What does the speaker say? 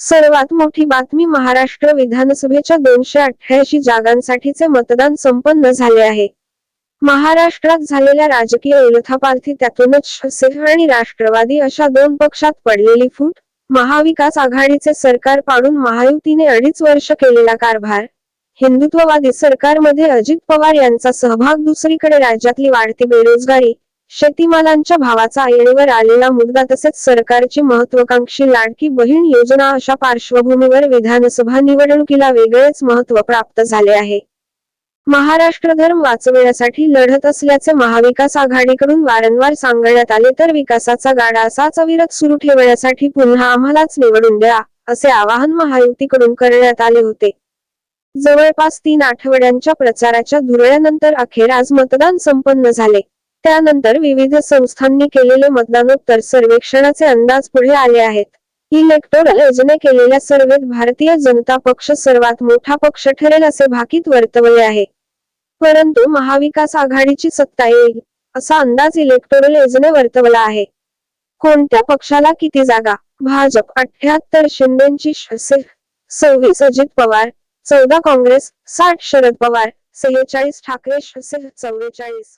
सर्वात मोठी बातमी महाराष्ट्र विधानसभेच्या दोनशे अठ्ठ्याऐंशी जागांसाठीचे मतदान संपन्न झाले आहे. महाराष्ट्रात झालेल्या राजकीय उलथापालथी त्यातूनच शिवसेना आणि राष्ट्रवादी अशा दोन पक्षात पडलेली फूट महाविकास आघाडीचे सरकार पाडून महायुतीने अडीच वर्ष केलेला कारभार हिंदुत्ववादी सरकारमध्ये अजित पवार यांचा सहभाग दुसरीकडे राज्यातली वाढती बेरोजगारी शेतीमालांच्या भावाचा ऐरणीवर आलेला मुद्दा तसेच सरकारची महत्वाकांक्षी लाडकी बहीण योजना अशा पार्श्वभूमीवर विधानसभा निवडणुकीला वेगळेच महत्त्व प्राप्त झाले आहे. महाराष्ट्र धर्म वाचविण्यासाठी लढत असल्याचे महाविकास आघाडीकडून वारंवार सांगण्यात आले तर विकासाचा गाडा असाच अविरत सुरू ठेवण्यासाठी पुन्हा आम्हालाच निवडून द्या असे आवाहन महायुतीकडून करण्यात आले होते. जवळपास तीन आठवड्यांच्या प्रचाराच्या धुरळ्यानंतर अखेर आज मतदान संपन्न झाले. त्यानंतर विविध संस्थांनी केलेले मतदानोत्तर सर्वेक्षणाचे अंदाज पुढे आले आहेत. इलेक्टोरल एजने केलेल्या सर्वेत भारतीय जनता पक्ष सर्वात मोठा पक्ष ठरेल असे भाकीत वर्तवले आहे. परंतु महाविकास आघाडीची सत्ता येईल असा अंदाज इलेक्टोरल एजने वर्तवला आहे. कोणत्या पक्षाला किती जागा? भाजप अठ्याहत्तर शिंदेची सव्वीस अजित पवार चौदा काँग्रेस साठ शरद पवार सेहेचाळीस ठाकरे शिवसेना चव्वेचाळीस.